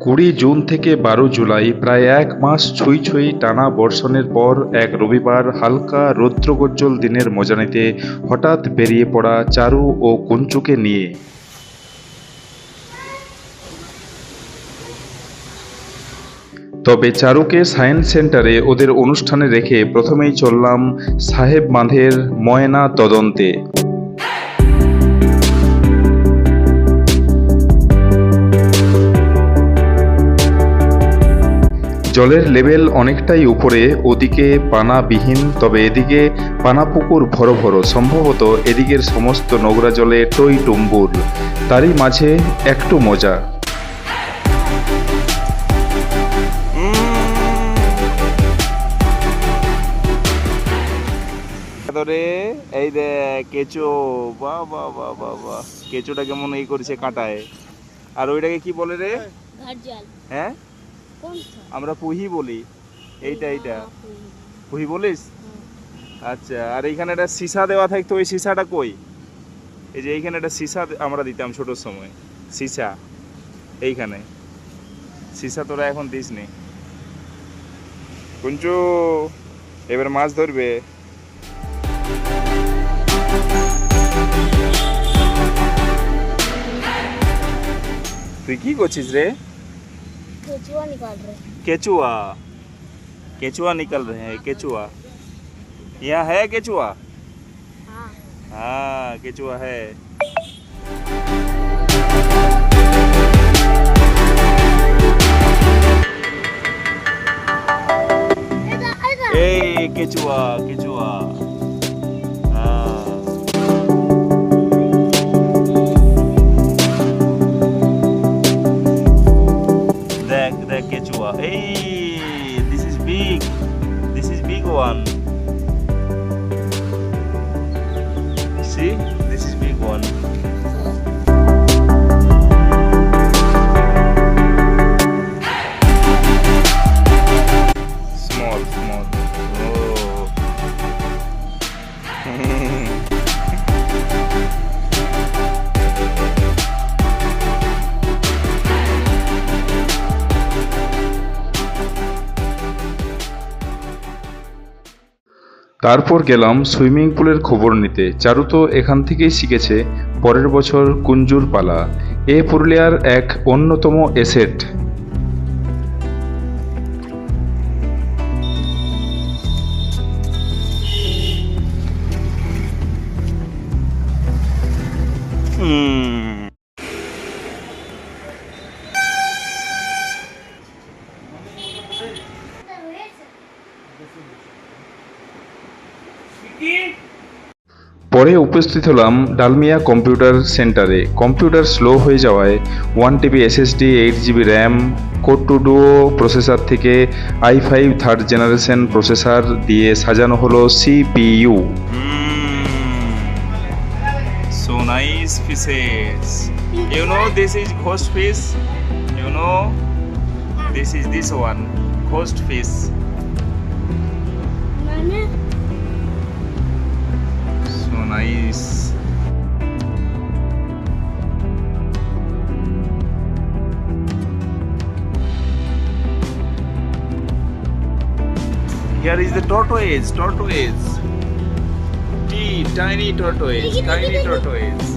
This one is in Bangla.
কুড়ি জুন থেকে বারো জুলাই প্রায় এক মাস ছুঁই ছুঁই টানা বর্ষণের পর এক রবিবার হালকা রৌদ্রগোজ্জ্বল দিনের মজা নিতে হঠাৎ বেরিয়ে পড়া চারু ও কুঞ্চুকে নিয়ে। তবে চারুকে সায়েন্স সেন্টারে ওদের অনুষ্ঠানে রেখে প্রথমেই চললাম সাহেব বাঁধের ময়না তদন্তে। জলের লেভেল অনেকটাই উপরে ওদিকে পানাবিহীন তবে এদিকে পানা পুকুর ভরো ভরো। সম্ভবত এদিকের সমস্ত নোংরা জলে টই টুম্বুর। তারই মাঝে একটু মজা। ধরে এই দেখ কেঁচো বাহ বাহ বাহ বাহ বাহ কেঁচোটা কেমন এই করেছে কাঁটায়? আর ওইটাকে কি বলে রে? হ্যাঁ? আমরা পুহি বলি। এইটা এইটা। হ্যাঁ, পুহি। বলিস? আচ্ছা আর এইখানে একটা সীসা দেওয়া থাকতো ওই সীসাটা কই? এই যে এইখানে একটা সীসা আমরা দিতাম ছোটোর সময়। সীসা এইখানে। সীসা তোরা এখন দিস নি কুঞ্চু এবার মাছ ধরবে। তুই কি করছিস রে? केचुआ निकाल रहे केचुआ? केचुआ निकल रहे हैं केचुआ। यहाँ है केचुआ? हाँ। हाँ केचुआ है। ए केचुआ केचुआ। 嗯。তারপর গেলাম সুইমিং পুলের খবর নিতে। চারু তো এখান থেকেই শিখেছে পরের বছর কুঞ্জুর পালা এ পুরুলিয়ার এক অন্যতম এসেট পরে উপস্থিত হলাম ডালমিয়া কম্পিউটার সেন্টারে কম্পিউটার স্লো হয়ে যাওয়ায় one TB SSD eight GB RAM core two duo processor থেকে I five third generation processor দিয়ে সাজানো হলো CPU So nice fishes. You know this is ghost fish. You know this is this one ghost fish. मैंने Here is the tortoise, tortoise. T, tiny tortoise, tiny tortoise.